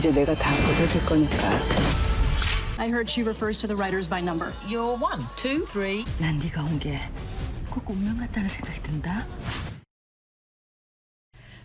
이제 내가 다 보살필 거니 까. I heard she refers to the writers by number. You're one, two, three. 난 네가 온 게 꼭 운명 같다는 생각이 든 다.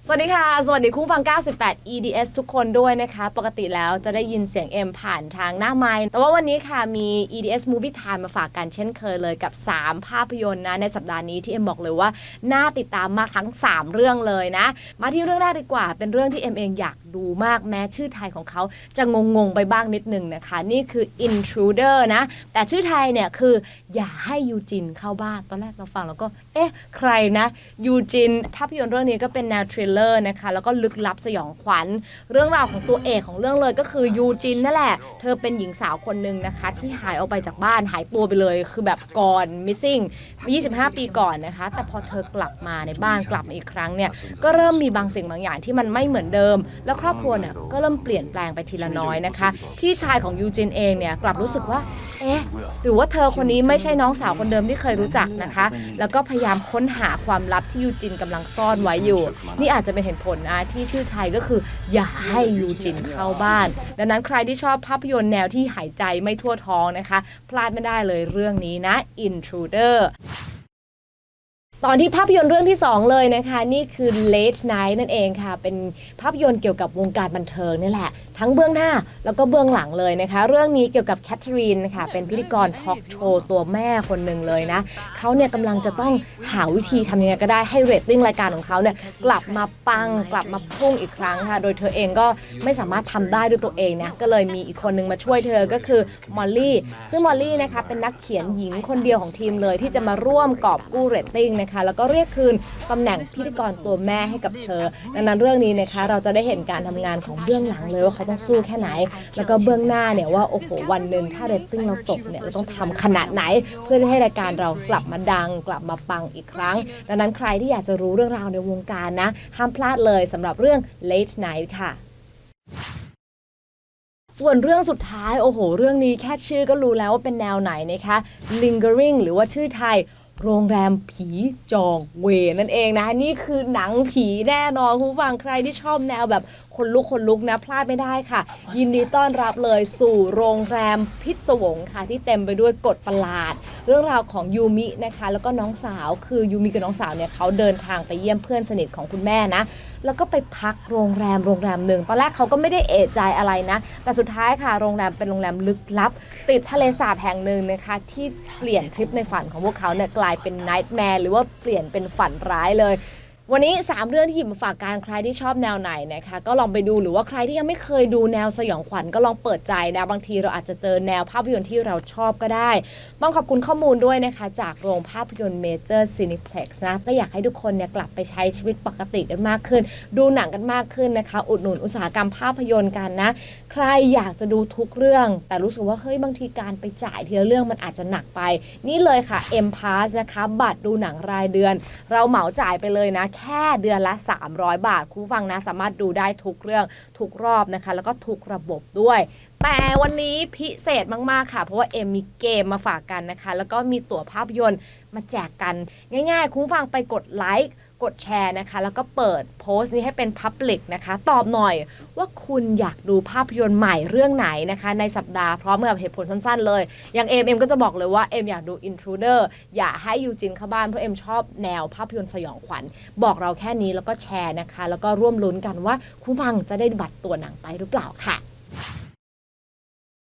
สวัสดีค่ะ สวัสดีคู่ฟัง 98 EDS ทุกคนด้วยนะคะ ปกติแล้วจะได้ยินเสียงเอ็มผ่านทางหน้าไมค์แต่ว่าวันนี้ค่ะมี EDS Movie Time มาฝากกันเช่นเคยเลยกับ 3 ภาพยนตร์นะ ในสัปดาห์นี้ที่เอ็มบอกเลยว่า น่าติดตามมากทั้ง 3 เรื่องเลยนะ มาที่เรื่องแรกดีกว่าเป็นเรื่องที่เอ็มเองอยาก ดูมากแม้ชื่อไทยของเขาจะงงๆไปบ้างนิดนึงนะคะ นี่คือ Intruder นะ แต่ชื่อไทยเนี่ยคืออย่าให้ยูจินเข้าบ้าน ตอนแรกเราฟังแล้วก็ เอ๊ะ ใครนะยูจิน ภาพยนตร์เรื่องนี้ก็เป็นแนวทริลเลอร์นะคะ แล้วก็ลึกลับสยองขวัญ เรื่องราวของตัวเอกของเรื่องเลยก็คือยูจินนั่นแหละ เธอเป็นหญิงสาวคนหนึ่งนะคะ ที่หายออกไปจากบ้านหายตัวไปเลยคือแบบก่อน missing 25 ปีก่อนนะคะ แต่พอเธอกลับมาในบ้านกลับมาอีกครั้งเนี่ยก็เริ่มมีบางสิ่งบางอย่างที่มันไม่เหมือนเดิมแล้วรอบครัวเนี่ยก็เริ่มเปลี่ยนแปลงไปทีละน้อยนะคะ พี่ชายของยูจินเองเนี่ยกลับรู้สึกว่า เอ๊ะ หรือว่าเธอคนนี้ไม่ใช่น้องสาวคนเดิมที่เคยรู้จักนะคะ แล้วก็พยายามค้นหาความลับที่ยูจินกำลังซ่อนไว้อยู่ นี่อาจจะเป็นเหตุผลนะที่ชื่อไทยก็คือ อย่าให้ยูจินเข้าบ้าน ดังนั้นใครที่ชอบภาพยนตร์แนวที่หายใจไม่ทั่วท้องนะคะ พลาดไม่ได้เลยเรื่องนี้นะ Intruder ตอนที่ภาพยนตร์เรื่องที่ 2 เลยนะคะ นี่คือ Late Night นั่นเองค่ะ เป็นภาพยนตร์เกี่ยวกับวงการบันเทิงนี่แหละ ทั้งเบื้องหน้าแล้วก็เบื้องหลังเลยนะคะ เรื่องนี้เกี่ยวกับแคทเธอรีนนะคะเป็นพิธีกรทอล์กโชว์ตัวแม่คนหนึ่งเลยนะเขาเนี่ยกำลังจะต้องหาวิธีทำยังไงก็ได้ให้เรตติ้งรายการของเขาเนี่ยกลับมาปังกลับมาพุ่งอีกครั้งค่ะ โดยเธอเองก็ไม่สามารถทำได้ด้วยตัวเองนะก็เลยมีอีกคนนึงมาช่วยเธอก็คือมอลลี่ซึ่งมอลลี่นะคะเป็นนักเขียนหญิงคนเดียวของทีมเลยที่จะมาร่วมกอบกู้เรตติ้งนะคะแล้วก็เรียกคืนตำแหน่งพิธีกรตัวแม่ให้กับเธอ ดังนั้นเรื่องนี้นะคะเราจะได้เห็นการทำงานของเบื้องหลังเลยว่าเขาต้องสู้แค่ไหน แล้วก็เบื้องหน้าเนี่ยว่าโอ้โหวันหนึ่งถ้าเรตติ้งเราตกเนี่ยเราต้องทำขนาดไหน เพื่อจะให้รายการเรากลับมาดัง กลับมาปังอีกครั้ง ดังนั้นใครที่อยากจะรู้เรื่องราวในวงการนะ ห้ามพลาดเลยสำหรับเรื่อง Late Night ค่ะส่วนเรื่องสุดท้าย โอ้โห เรื่องนี้แค่ชื่อก็รู้แล้วว่าเป็นแนวไหนนะคะ lingering หรือว่าชื่อไทย โรงแรมผีจองเวนั่นเองนะนี่คือหนังผีแน่นอนคุณฟังใครที่ชอบแนวแบบ คนลุกคนลุกนะพลาดไม่ได้ค่ะ ยินดีต้อนรับเลยสู่โรงแรมพิศวงค่ะที่เต็มไปด้วยกฎประหลาด เรื่องราวของยูมินะคะ แล้วก็น้องสาวคือยูมิกับน้องสาวเนี่ยเขาเดินทางไปเยี่ยมเพื่อนสนิทของคุณแม่นะ แล้วก็ไปพักโรงแรมโรงแรมหนึ่งตอนแรกเขาก็ไม่ได้เอะใจอะไรนะ แต่สุดท้ายค่ะโรงแรมเป็นโรงแรมลึกลับ ติดทะเลสาบแห่งหนึ่งนะคะ ที่เปลี่ยนทริปในฝันของพวกเขาเนี่ยกลายเป็นไนท์แมร์หรือว่าเปลี่ยนเป็นฝันร้ายเลย วันนี้ 3 เรื่องที่หยิบมาฝากการใครที่ชอบแนวไหนนะคะก็ลองไปดูหรือว่าใครที่ยังไม่เคยดูแนวสยองขวัญก็ลองเปิดใจนะ บางทีเราอาจจะเจอแนวภาพยนตร์ที่เราชอบก็ได้ ต้องขอบคุณข้อมูลด้วยนะคะ จากโรงภาพยนตร์เมเจอร์ซีนิเพล็กซ์นะก็อยากให้ทุกคนเนี่ยกลับไปใช้ชีวิตปกติกันมากขึ้น ดูหนังกันมากขึ้นนะคะ อุดหนุนอุตสาหกรรมภาพยนตร์กันนะ ใครอยากจะดูทุกเรื่อง แต่รู้สึกว่าเฮ้ยบางทีการไปจ่ายทีละเรื่องมันอาจจะหนักไป นี่เลยค่ะ M Pass นะคะบัตรดูหนังรายเดือน เราเหมาจ่ายไปเลยนะแค่เดือนละ 300 บาท คุณฟังนะสามารถดูได้ทุกเรื่องทุกรอบนะคะ แล้วก็ทุกระบบด้วยแต่วันนี้พิเศษมาก ๆ ค่ะ เพราะว่าเอ็มมีเกมมาฝากกันนะคะ แล้วก็มีตั๋วภาพยนตร์มาแจกกัน ง่าย ๆ คุณฟังไปกดไลค์ กดแชร์นะคะ แล้วก็เปิดโพสต์นี้ให้เป็น Public นะคะ ตอบหน่อยว่าคุณอยากดูภาพยนตร์ใหม่เรื่องไหนนะคะ ในสัปดาห์พร้อมกับเหตุผลสั้นๆเลย อย่างเอ็มเอ็มก็จะบอกเลยว่าเอ็มอยากดู Intruder อย่าให้ยูจินเข้าบ้านเพราะเอ็มชอบแนวภาพยนตร์สยองขวัญ บอกเราแค่นี้แล้วก็แชร์นะคะ แล้วก็ร่วมลุ้นกันว่าคุณผู้ฟังจะได้บัตรตัวหนังไปหรือเปล่าค่ะ